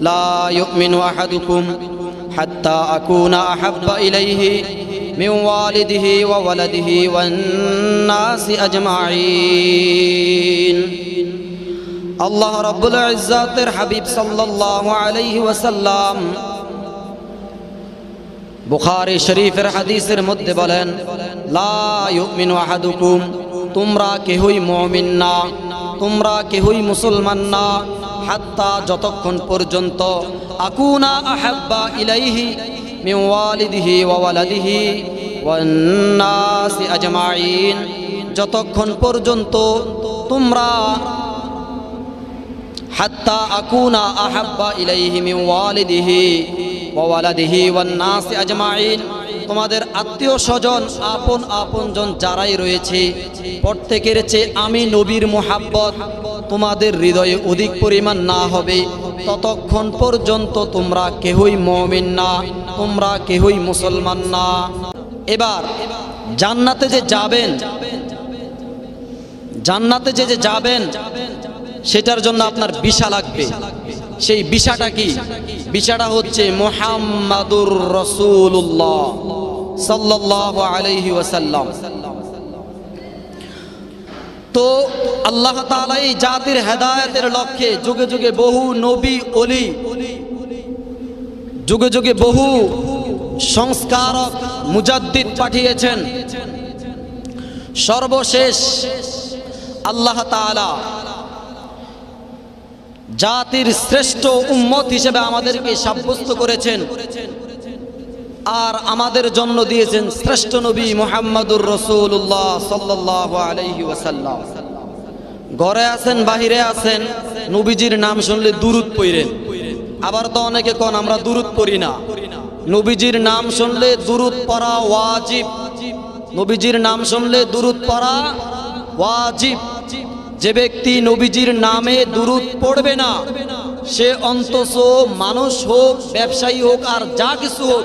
লা ইউমিনু আহাদুকুম হাত্তা আকুনা আহাব্বা ইলাইহি মিন ওয়ালিদিহি ওয়া ওয়ালাদিহি ওয়ান নাসি আজমাইন আল্লাহ রাব্বুল ইজ্জাতের হাবিব সাল্লাল্লাহু আলাইহি ওয়াসাল্লাম বুখারী শরীফের হাদিসের মধ্যে বলেন লা ইউমিনু আহাদুকুম তোমরা কেহই মুমিন না তোমরা কেহই মুসলমান না হাত্তা যতক্ষণ পর্যন্ত আকুনা আহাব্বা ইলাইহি মিন ওয়ালিদিহি ওয়া ওয়ালাদিহি ওয়ান নাসি আজমাইন। যতক্ষণ পর্যন্ত তোমরা হাত্তা আকুনা আহাব্বা ইলাইহি মিন ওয়ালিদিহি ওয়া ওয়ালাদিহি ওয়ান নাসি আজমাইন। তোমাদের আত্মীয় স্বজন আপন আপনজন যারাই রয়েছে, প্রত্যেকের চেয়ে আমি নবীর মোহাব্বত। তোমাদের হৃদয়ে অধিক পরিমাণ না হবে, ততক্ষণ পর্যন্ত তোমরা কেহই মমিন না, তোমরা কেহই মুসলমান না। এবার, জান্নাতে যে যাবেন, জান্নাতে যে যে যাবেন, সেটার জন্য আপনার বিশা লাগবে। সেই বিশাটা কি? বিশাটা হচ্ছে মোহাম্মদুর রসুল্লাহ সাল্লাহ আলাইহি ওয়াসাল্লাম। তো আল্লাহ তাআলা এই জাতির হেদায়েতের লক্ষ্যে যুগে যুগে বহু নবী অলি যুগে যুগে বহু সংস্কারক, মুজাদ্দিদ পাঠিয়েছেন। সর্বশেষ আল্লাহ তাআলা জাতির শ্রেষ্ঠ উম্মত হিসেবে আমাদেরকে সাব্যস্ত করেছেন। আর আমাদের জন্য দিয়েছেন শ্রেষ্ঠ নবী মোহাম্মদুর রসুল্লাহ সাল্লাহ ওয়াসাল্লাম। ঘরে আছেন, বাহিরে আছেন, নবীজির নাম শুনলে দুরুদ পইরেন আবার তো অনেকে কন, আমরা দুরুদ পড়ি না। নবীজির নাম শুনলে দুরুদ পড়া ওয়াজিব। নবীজির নাম শুনলে দূরত পড়া ওয়াজিব। যে ব্যক্তি নবীজির নামে দুরুদ পড়বে না, সে অন্তস মানুষ হোক, ব্যবসায়ী হোক, আর যা কিছু হোক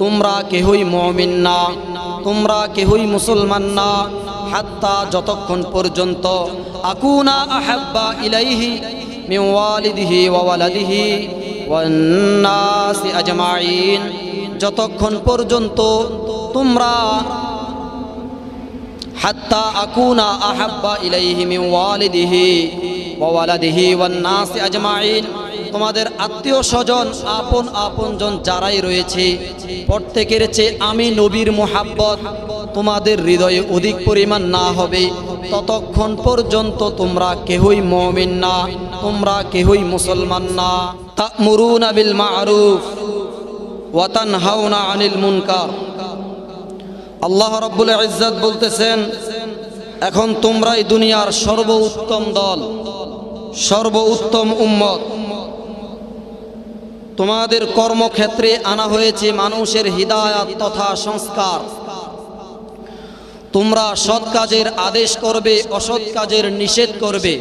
তোমরা কেহই মুমিন না, তোমরা কেহই মুসলমান না, হাত্তা যতক্ষণ পর্যন্ত আকুনা আহাব্বা ইলাইহি মিন ওয়ালিদিহি ওয়া ওয়ালাদিহি ওয়ান নাসি আজমাইন। যতক্ষণ পর্যন্ত তোমরা হাত্তা আকুনা আহাব্বা ইলাইহি মিন ওয়ালিদিহি ওয়া ওয়ালাদিহি ওয়ান নাসি আজমাইন। তোমাদের আত্মীয় স্বজন, আপন আপনজন যারাই রয়েছে, প্রত্যেকের চেয়ে আমি নবীর মোহাব্বত তোমাদের হৃদয়ে অধিক পরিমাণ না হবে। ততক্ষণ পর্যন্ত তোমরা কেহই মমিন না, তোমরা কেহই মুসলমান না। তা তা'মুরুনা বিল মা'রুফ ওয়া তানহাউনা আনিল মুনকার। আল্লাহ রব্বুল ইজ্জত বলতেছেন, এখন তোমরাই দুনিয়ার সর্ব উত্তম দল সর্ব উত্তম উম্মত। তোমাদের কর্মক্ষেত্রে আনা হয়েছে মানুষের হৃদায়াত তথা সংস্কার। তোমরা সৎ কাজের আদেশ করবে, অসৎ কাজের নিষেধ করবে।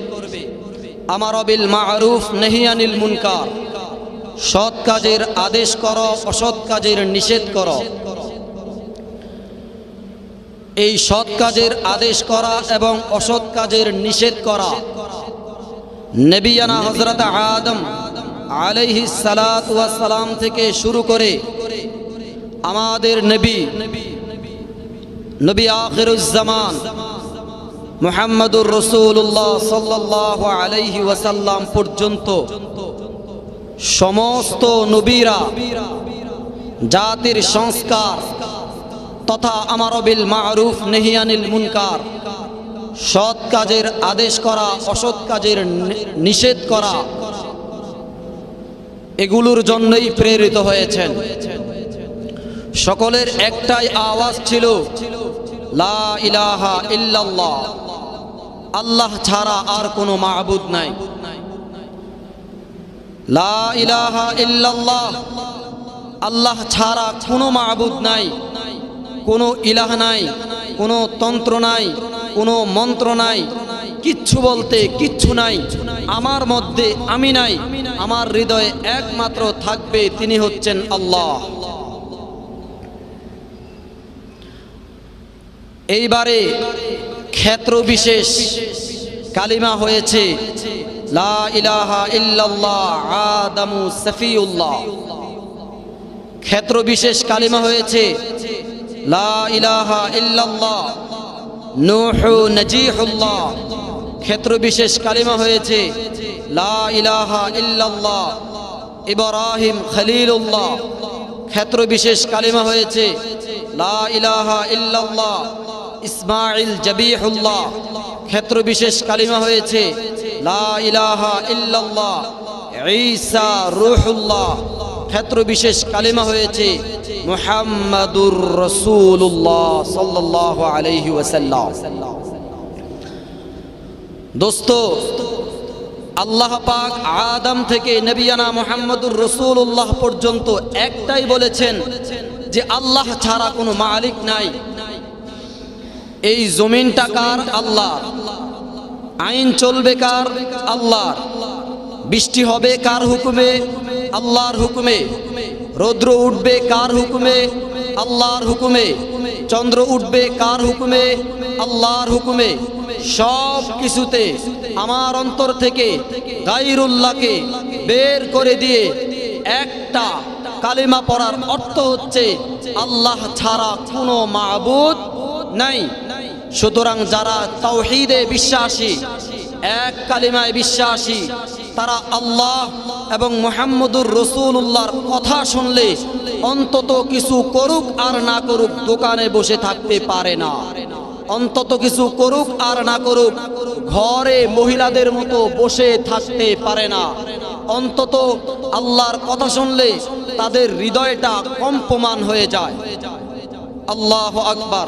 আমার অবিল মারুফ নেহিয়ানিল মুনকার। সৎ কাজের আদেশ কর, অসৎ কাজের নিষেধ করো। এই সৎ কাজের আদেশ করা এবং অসৎ কাজের নিষেধ করা। নেবিয়ানা হজরত আদম আলাইহি সালাম থেকে শুরু করে আমাদের নবী নবী আখিরুজ্জামান মুহাম্মদুর রসুল্লাহ সাল্লাহ আলাইহি ওয়াসাল্লাম পর্যন্ত সমস্ত নবীরা, জাতির সংস্কার তথা আমার বিল মারুফ নেহিয়ানিল মুনকার, সৎ কাজের আদেশ করা, অসৎ কাজের নিষেধ করা এগুলোর জন্যই প্রেরিত হয়েছেন। সকলের একটাই আওয়াজ ছিল, লা ইলাহা আল্লাহ ছাড়া আর কোনো মাহবুদ নাই। লা ইলাহা আল্লাহ ছাড়া কোনো মাবুদ নাই, কোনো ইলাহ নাই, কোনো তন্ত্র নাই, কোনো মন্ত্র নাই। কিচ্ছু বলতে কিচ্ছু নাই। আমার মধ্যে আমি নাই। আমার হৃদয়ে একমাত্র থাকবে তিনি হচ্ছেন আল্লাহ। এইবারে ক্ষেত্র বিশেষ কালিমা হয়েছে, লা ইলাহা ইল্লাল্লাহ আদামু সফিউল্লাহ। ক্ষেত্র বিশেষ কালিমা হয়েছে, লা ইলাহা ইল্লাল্লাহ নূহু নজিহুল্লাহ। ক্ষেত্র বিশেষ কালিমা হয়েছে, লা ইলাহা ইল্লাল্লাহ, ইব্রাহিম খলিলুল্লাহ। ক্ষেত্র বিশেষ কালিমা হয়েছে, লা ইলাহা ইল্লাল্লাহ ইসমাইল জবিহুল্লাহ। ক্ষেত্র বিশেষ কালিমা হয়েছে, লা ইলাহা ইল্লাল্লাহ, ঈসা রূহুল্লাহ। ক্ষেত্র বিশেষ কালিমা হয়েছে, মুহাম্মাদুর রসুল্লাহ সাল্লাল্লাহু আলাইহি ওয়াসাল্লাম। দোস্ত, আল্লাহ পাক আদম থেকে নবিয়ানা মুহাম্মদুর রসুল্লাহ পর্যন্ত একটাই বলেছেন যে আল্লাহ ছাড়া কোনো মালিক নাই। এই জমিনটা কার? আল্লাহ আইন চলবে কার? আল্লাহর। বৃষ্টি হবে কার হুকুমে? আল্লাহর হুকুমে। রৌদ্র উঠবে কার হুকুমে? আল্লাহর হুকুমে। চন্দ্র উঠবে কার হুকুমে? আল্লাহর হুকুমে সব কিছুতে আমার অন্তর থেকে গাইরুল্লাহকে বের করে দিয়ে একটা কালিমা পড়ার অর্থ হচ্ছে আল্লাহ ছাড়া কোনো মাবুদ নাই। সুতরাং যারা তাওহীদে বিশ্বাসী, এক কালিমায় বিশ্বাসী, তারা আল্লাহ এবং মোহাম্মদুর রসুল্লাহর কথা শুনলে অন্তত কিছু করুক আর না করুক দোকানে বসে থাকতে পারে না। অন্তত কিছু করুক আর না করুক, ঘরে মহিলাদের মতো বসে থাকতে পারে না। অন্তত আল্লাহর কথা শুনলে তাদের হৃদয়টা কম্পমান হয়ে যায়। আল্লাহ আকবার।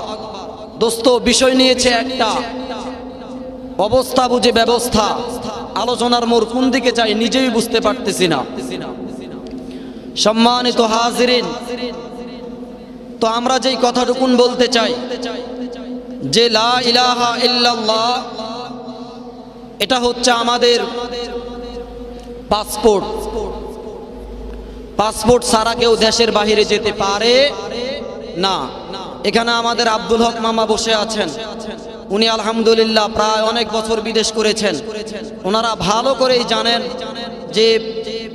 দোস্ত, বিষয় নিয়েছে একটা। অবস্থা বুঝে ব্যবস্থা। আলোচনার মোর কোন দিকে চাই নিজেই বুঝতে পারতেছি না। সম্মানিত হাজিরিন, তো আমরা যেই কথাটুকুন বলতে চাই যে লা ইলাহা ইল্লাল্লাহ, এটা হচ্ছে আমাদের পাসপোর্ট। পাসপোর্ট ছাড়া কেউ দেশের বাহিরে যেতে পারে না। এখানে আমাদের আব্দুল হক মামা বসে আছেন। উনি আলহামদুলিল্লাহ প্রায় অনেক বছর বিদেশ করেছেন। ওনারা ভালো করেই জানেন যে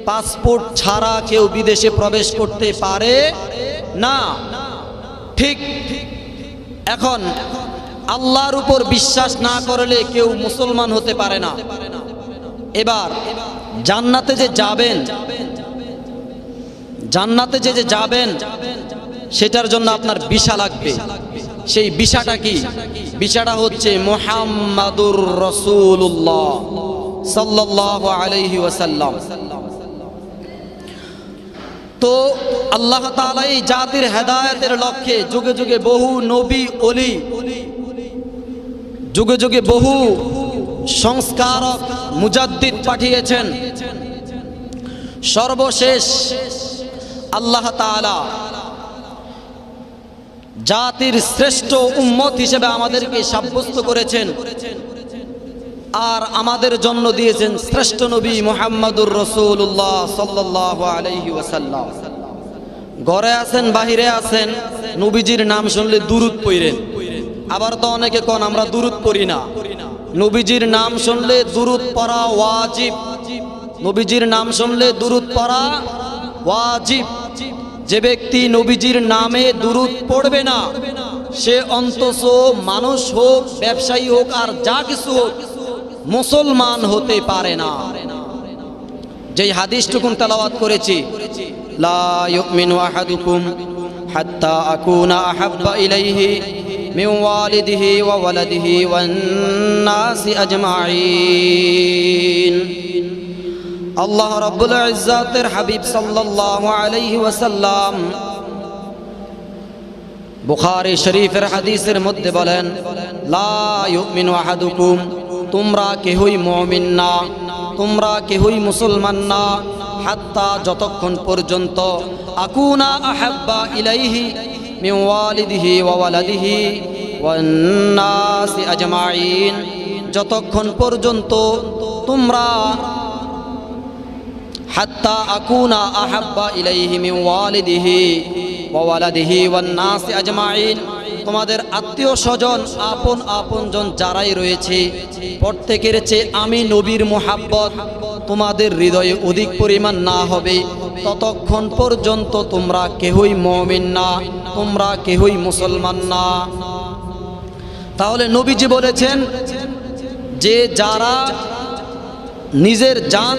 পাসপোর্ট ছাড়া কেউ বিদেশে প্রবেশ করতে পারে না। ঠিক এখন আল্লাহর উপর বিশ্বাস না করলে কেউ মুসলমান হতে পারে না। এবার, জান্নাতে যে যাবেন, জান্নাতে যে যে যাবেন, সেটার জন্য আপনার বিশা লাগবে। সেই বিশাটা কি? বিশাটা হচ্ছে মোহাম্মদুর রসুল্লাহ সাল্লাহ আলহি ওয়াসাল্লাম। তো আল্লাহ তাআলা এই জাতির হেদায়েতের লক্ষ্যে যুগে যুগে বহু নবী অলি যুগে যুগে বহু সংস্কারক মুজাদ্দিদ পাঠিয়েছেন। সর্বশেষ আল্লাহ তাআলা জাতির শ্রেষ্ঠ উম্মত হিসেবে আমাদেরকে সাব্যস্ত করেছেন। আর আমাদের জন্য দিয়েছেন শ্রেষ্ঠ নবী মোহাম্মদুর রসুল্লাহ সাল্লাহ আলহি ওয়াসাল্লাম। ঘরে আছেন, বাহিরে আছেন, নবীজির নাম শুনলে দুরুদ পইরেন আবার তো অনেকে কন আমরা দুরুদ পড়ি না। নবীজির নাম শুনলে দুরুদ পড়া ওয়াজিব। নবীজির নাম শুনলে দুরুদ পড়া ওয়াজিব। যে ব্যক্তি নবীজির নামে দুরুদ পড়বে না, সে অন্তস মানুষ হোক, ব্যবসায়ী হোক, আর যা কিছু হোক, মুসলমান হতে পারে না। যেই হাদিসটুকুন তেলাওয়াত করেছি, লা ইউমিনু আহাদুকুম হাত্তা আকুনা আহাব্বা ইলাইহি ওয়ালিদিহি ওয়া ওয়ালাদিহি ওয়ান নাসি আজমাইন আল্লাহ রাব্বুল ইজ্জাতের হাবিব সাল্লাল্লাহু আলাইহি ওয়াসাল্লাম বুখারী শরীফের হাদিসের মধ্যে বলেন লা ইউমিনু আহাদুকুম তোমরা কেহই মুমিন না তোমরা কেহই মুসলমান না হাত্তা যতক্ষণ পর্যন্ত আকুনা আহাব্বা ইলাইহি ওয়া ওয়ালাদিহি ওয়ান নাসি আজমাইন। যতক্ষণ পর্যন্ত আকুনা আহাব্বা ইলাইহি মিন ওয়ালিদিহি ওয়া ওয়ালাদিহি ওয়ান নাসি আজমাইন। তোমাদের আত্মীয় স্বজন, আপন আপনজন যারাই রয়েছে, প্রত্যেকের চেয়ে আমি নবীর মোহাব্বত। তোমাদের হৃদয়ে অধিক পরিমাণ না হবে, ততক্ষণ পর্যন্ত তোমরা কেহই মমিন না, তোমরা কেহই মুসলমান না। তাহলে নবীজি বলেছেন যে যারা নিজের জান